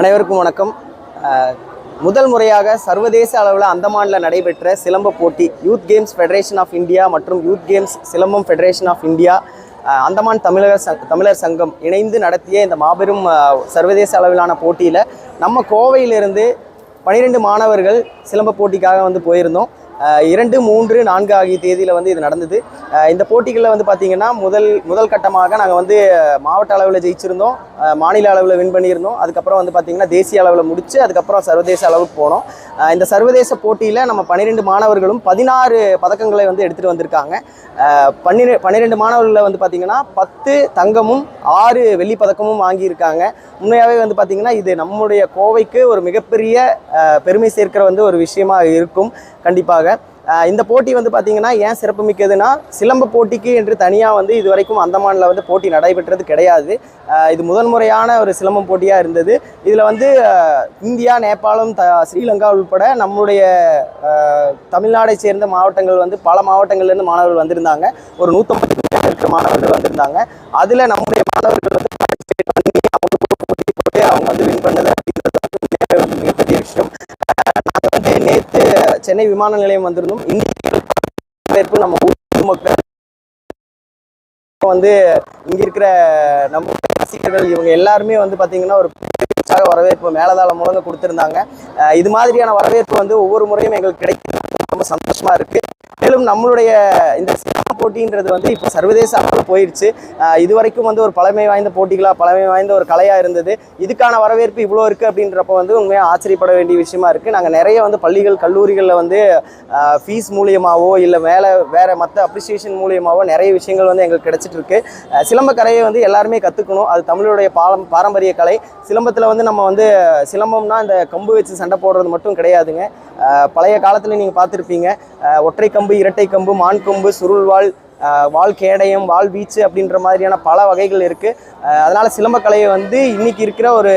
அனைவருக்கும் வணக்கம். முதல் முறையாக சர்வதேச அளவில் அந்தமானில் நடைபெற்ற சிலம்ப போட்டி youth games federation of India மற்றும் youth games Silambam federation of India Andaman தமிழர் சங் தமிழர் சங்கம் இணைந்து நடத்திய இந்த மாபெரும் சர்வதேச அளவிலான போட்டியில் நம்ம கோவையிலிருந்து பனிரெண்டு மாணவர்கள் சிலம்ப போட்டிக்காக வந்து போயிருந்தோம். இரண்டு மூன்று நான்கு ஆகிய தேதியில் வந்து இது நடந்தது. இந்த போட்டிகளில் வந்து பார்த்திங்கன்னா முதல் முதல் கட்டமாக நாங்கள் வந்து மாவட்ட அளவில் ஜெயிச்சிருந்தோம். மாநில அளவில் வின் பண்ணியிருந்தோம். அதுக்கப்புறம் வந்து பார்த்திங்கன்னா தேசிய அளவில் முடித்து அதுக்கப்புறம் சர்வதேச அளவுக்கு போனோம். இந்த சர்வதேச போட்டியில் நம்ம பன்னிரெண்டு மாணவர்களும் பதினாறு பதக்கங்களை வந்து எடுத்துகிட்டு வந்திருக்காங்க. பன்னிரெ பன்னிரெண்டு மாணவர்களில் வந்து பார்த்திங்கன்னா பத்து தங்கமும் ஆறு வெள்ளி பதக்கமும் வாங்கியிருக்காங்க. உண்மையாகவே வந்து பார்த்திங்கன்னா இது நம்முடைய கோவைக்கு ஒரு மிகப்பெரிய பெருமை சேர்க்கிற வந்து ஒரு விஷயமாக இருக்கும். கண்டிப்பாக. இந்த போட்டி வந்து பார்த்திங்கன்னா ஏன் சிறப்பு மிக்கதுன்னா சிலம்ப போட்டிக்கு என்று தனியாக வந்து இது வரைக்கும் அந்தமானில் வந்து போட்டி நடைபெற்றது கிடையாது. இது முதன்முறையான ஒரு சிலம்பம் போட்டியாக இருந்தது. இதில் வந்து இந்தியா நேபாளம் த ஸ்ரீலங்கா உள்பட நம்முடைய தமிழ்நாடை சேர்ந்த மாவட்டங்கள் வந்து பல மாவட்டங்கள்லேருந்து மாணவர்கள் வந்திருந்தாங்க. ஒரு நூற்றம்பது மாணவர்கள் வந்திருந்தாங்க. அதில் நம்முடைய மாணவர்கள் வந்து சென்னை விமான நிலையம் வந்திருந்தோம் இன்னைக்கு வரவேற்பு நம்ம ஊர் வந்து இங்க இருக்கிற நம்ம ரசிகர்கள் இவங்க எல்லாருமே வந்து பாத்தீங்கன்னா ஒரு வரவேற்பு மேலதாளம் முழங்க கொடுத்திருந்தாங்க. இது மாதிரியான வரவேற்பு வந்து ஒவ்வொரு முறையும் எங்களுக்கு கிடைக்கிறது ரொம்ப சந்தோஷமா இருக்கு. மேலும் நம்மளுடைய இந்த போட்டின்றது வந்து இப்போ சர்வதேச அளவில் போயிடுச்சு இது வரைக்கும் வந்து ஒரு பழமை வாய்ந்த போட்டிகளாக பழமை வாய்ந்த ஒரு கலையாக இருந்தது. இதுக்கான வரவேற்பு இவ்வளோ இருக்குது அப்படின்றப்ப வந்து உண்மையாக ஆச்சரியப்பட வேண்டிய விஷயமா இருக்குது நாங்கள் நிறைய வந்து பள்ளிகள் கல்லூரிகளில் வந்து ஃபீஸ் மூலியமாகவோ இல்லை மேலே வேறு மற்ற அப்ரிசியேஷன் மூலியமாகவோ நிறைய விஷயங்கள் வந்து எங்களுக்கு கிடச்சிட்டு இருக்கு. சிலம்ப கலையை வந்து எல்லாருமே கற்றுக்கணும் அது தமிழுடைய பாலம் பாரம்பரிய கலை. சிலம்பத்தில் வந்து நம்ம வந்து சிலம்பம்னா இந்த கம்பு வச்சு சண்டை போடுறது மட்டும் கிடையாதுங்க. பழைய காலத்தில் நீங்கள் பார்த்துருப்பீங்க. ஒற்றை கம்பு இரட்டை கம்பு மான் கொம்பு சுருள்வாள் வால் கேடயம் வால் வீச்சு அப்படின்ற மாதிரியான பல வகைகள் இருக்குது அதனால் சிலம்பக்கலையை வந்து இன்றைக்கி இருக்கிற ஒரு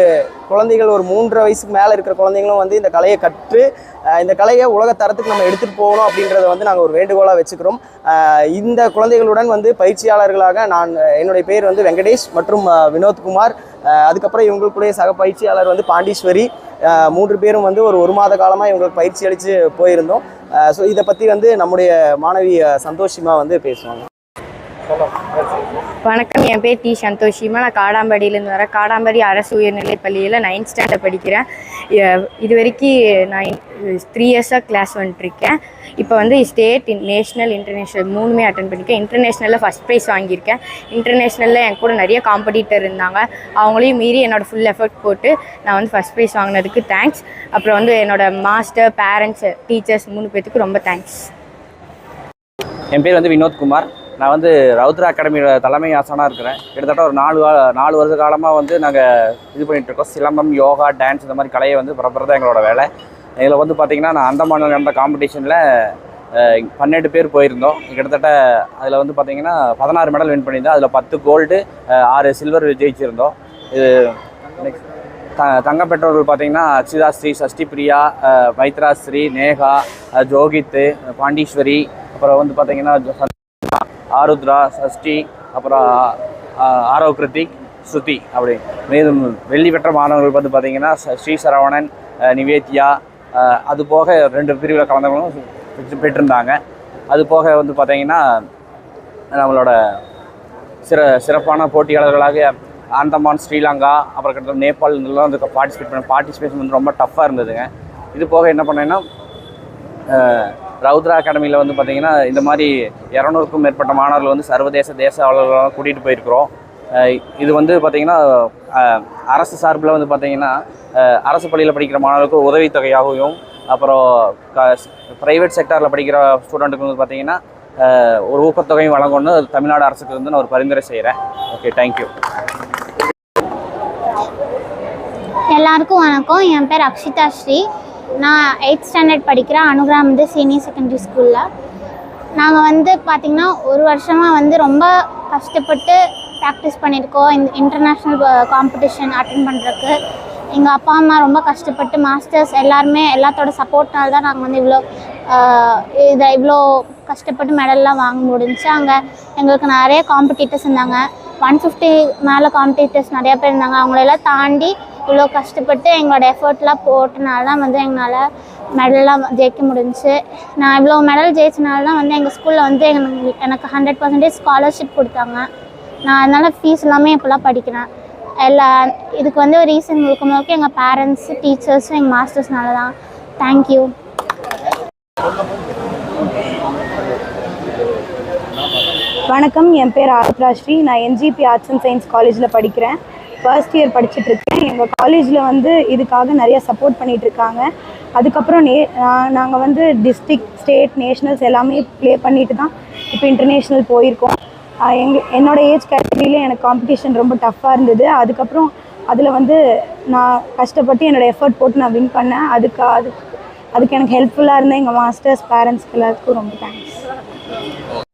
குழந்தைகள் ஒரு மூன்றரை வயசுக்கு மேலே இருக்கிற குழந்தைங்களும் வந்து இந்த கலையை கற்று இந்த கலையை உலக தரத்துக்கு நம்ம எடுத்துகிட்டு போகணும் அப்படின்றத வந்து நாங்கள் ஒரு வேண்டுகோளாக வச்சுக்கிறோம். இந்த குழந்தைகளுடன் வந்து பயிற்சியாளர்களாக நான் என்னுடைய பேர் வந்து வெங்கடேஷ் மற்றும் வினோத்குமார் அதுக்கப்புறம் இவங்களுக்குடைய சக பயிற்சியாளர் வந்து பாண்டீஸ்வரி மூன்று பேரும் வந்து ஒரு ஒரு மாத காலமாக இவங்களுக்கு பயிற்சி அளித்து போயிருந்தோம். ஸோ இதை பற்றி வந்து நம்முடைய மாணவி சந்தோஷமாக வந்து பேசுவாங்க. வணக்கம் என் பேர் டி சந்தோஷிமா நான் காடாம்பாடியிலேருந்து வரேன். காடாம்பாடி அரசு உயர்நிலைப் பள்ளியில் நைன்த் ஸ்டாண்டர்ட் படிக்கிறேன். இது வரைக்கும் நான் த்ரீ இயர்ஸாக கிளாஸ் வந்துட்டுருக்கேன். இப்போ வந்து ஸ்டேட் நேஷ்னல் இன்டர்நேஷ்னல் மூணுமே அட்டன் பண்ணியிருக்கேன் இன்டர்நேஷ்னலில் ஃபஸ்ட் ப்ரைஸ் வாங்கியிருக்கேன். இன்டர்நேஷ்னலில் என் கூட நிறைய காம்படிட்டர் இருந்தாங்க. அவங்களையும் மீறி என்னோடய ஃபுல் எஃபர்ட் போட்டு நான் வந்து ஃபஸ்ட் ப்ரைஸ் வாங்கினதுக்கு தேங்க்ஸ் அப்புறம் வந்து என்னோடய மாஸ்டர் பேரண்ட்ஸ் டீச்சர்ஸ் மூணு பேர்த்துக்கு ரொம்ப தேங்க்ஸ் என் பேர் வந்து வினோத்குமார். நான் வந்து ரவுத்ரா அகாடமியோட தலைமை ஆசானாக இருக்கிறேன். கிட்டத்தட்ட ஒரு நாலு வா- நாலு வருஷ காலமாக வந்து நாங்கள் இது பண்ணிட்டு இருக்கோம். சிலம்பம் யோகா டான்ஸ் இந்த மாதிரி கலையை வந்து பரப்புறது எங்களோட வேலை. இதில் வந்து பார்த்திங்கன்னா நான் அந்தமானில் நடந்த காம்படிஷனில் பன்னெண்டு பேர் போயிருந்தோம். கிட்டத்தட்ட அதில் வந்து பார்த்திங்கன்னா பதினாறு மெடல் வின் பண்ணியிருந்தோம். அதில் பத்து கோல்டு ஆறு சில்வர் ஜெயிச்சிருந்தோம். இது நெக்ஸ்ட் த தங்க பெற்றோர்கள் பார்த்திங்கன்னா அக்ஷிதா ஸ்ரீ சஷ்டி பிரியா மைத்ராஸ்ரீ மைத்ரா ஸ்ரீ நேகா ஜோகித்து ஜோகித் பாண்டீஸ்வரி அப்புறம் வந்து பார்த்திங்கன்னா ஆருத்ரா சஷ்டி அப்புறம் அஹ், ஆரவ் கிருத்திக் ஸ்ருதி அப்படி. மேலும் வெள்ளி பெற்ற மாணவர்கள் வந்து பார்த்தீங்கன்னா ஸ்ரீ சரவணன் நிவேத்தியா நிவேத்யா அது போக ரெண்டு பிரிவில் கலந்தவங்களும் பெற்று- பெற்றிருந்தாங்க. அது போக வந்து பார்த்திங்கன்னா நம்மளோட சிற சிறப்பான போட்டியாளர்களாக ஆந்தமான் ஸ்ரீலங்கா அப்புறம் கிட்ட நேபாள் இதெல்லாம் வந்து பார்ட்டிசிபேட் பண்ண பார்ட்டிசிபேஷன் வந்து ரொம்ப டஃப்பாக இருந்ததுங்க. இது போக என்ன பண்ணேன்னா ரவுத்ரா அகாடமியில் வந்து பார்த்திங்கன்னா இந்த மாதிரி இரநூறுக்கும் மேற்பட்ட மாணவர்கள் வந்து சர்வதேச தேச அளவுலாம் கூட்டிகிட்டு போயிருக்கிறோம். இது வந்து பார்த்திங்கன்னா அரசு சார்பில் வந்து பார்த்திங்கன்னா அரசு பள்ளியில் படிக்கிற மாணவர்களுக்கு உதவித்தொகையாகவும் அப்புறம் க ப்ரைவேட் செக்டாரில் படிக்கிற ஸ்டூடெண்ட்டுக்கு வந்து பார்த்திங்கன்னா ஒரு ஊக்கத்தொகையும் வழங்கணும்னு தமிழ்நாடு அரசுக்கு வந்து நான் ஒரு பரிந்துரை செய்கிறேன் ஓகே தேங்க்யூ எல்லாருக்கும் வணக்கம். என் பேர் அக்ஷிதா ஸ்ரீ. நான் எயித் ஸ்டாண்டர்ட் படிக்கிறேன் அனுகிராம் வந்து சீனியர் செகண்டரி ஸ்கூலில் நாங்கள் வந்து பார்த்திங்கன்னா ஒரு வருஷமாக வந்து ரொம்ப கஷ்டப்பட்டு ப்ராக்டிஸ் பண்ணியிருக்கோம். இந்த இன்டர்நேஷ்னல் காம்படிஷன் அட்டன் பண்ணுறதுக்கு எங்கள் அப்பா அம்மா ரொம்ப கஷ்டப்பட்டு மாஸ்டர்ஸ் எல்லாருமே எல்லாத்தோட சப்போர்ட்னால தான் நாங்கள் வந்து இவ்வளோ இதை இவ்வளோ கஷ்டப்பட்டு மெடல்லாம் வாங்க முடிஞ்சு அங்கே எங்களுக்கு நிறைய காம்படிட்டர்ஸ் இருந்தாங்க. ஒன் ஃபிஃப்டி மேலே காம்படிட்டர்ஸ் நிறையா பேர் இருந்தாங்க. அவங்களெல்லாம் தாண்டி இவ்வளோ கஷ்டப்பட்டு எங்களோட எஃபர்ட்லாம் போட்டனால தான் வந்து எங்களால் மெடல்லாம் ஜெயிக்க முடிஞ்சுச்சு. நான் இவ்வளோ மெடல் ஜெயிச்சனால தான் வந்து எங்கள் ஸ்கூலில் வந்து எங்களுக்கு எனக்கு ஹண்ட்ரட் பர்சன்டேஜ் ஸ்காலர்ஷிப் கொடுத்தாங்க. நான் அதனால் ஃபீஸ் எல்லாமே இப்போலாம் படிக்கிறேன். எல்லா இதுக்கு வந்து ஒரு ரீசன் முழுக்க முழுக்க எங்கள் பேரண்ட்ஸு டீச்சர்ஸும் எங்கள் மாஸ்டர்ஸ்னால தான் தேங்க்யூ வணக்கம். என் பேர் ஆருத்ரா ஸ்ரீ. நான் என்ஜிபி ஆர்ட்ஸ் அண்ட் சயின்ஸ் காலேஜில் படிக்கிறேன். ஃபர்ஸ்ட் இயர் படிச்சுட்டு இருக்கேன் எங்கள் காலேஜில் வந்து இதுக்காக நிறையா சப்போர்ட் பண்ணிகிட்ருக்காங்க இருக்காங்க அதுக்கப்புறம் நே நாங்கள் வந்து டிஸ்ட்ரிக் ஸ்டேட் நேஷ்னல்ஸ் எல்லாமே ப்ளே பண்ணிட்டு தான் இப்போ இன்டர்நேஷ்னல் போயிருக்கோம். எங்கள் என்னோடய என்னோட ஏஜ் கேட்டகரியில் எனக்கு காம்படிஷன் ரொம்ப டஃப்பாக இருந்தது. அதுக்கப்புறம் அதில் வந்து நான் கஷ்டப்பட்டு என்னோடய எஃபர்ட் போட்டு நான் வின் பண்ணேன். அதுக்கு அது அதுக்கு எனக்கு ஹெல்ப்ஃபுல்லாக இருந்தேன் எங்கள் மாஸ்டர்ஸ் பேரண்ட்ஸ்க்கு எல்லாத்துக்கும் ரொம்ப தேங்க்ஸ்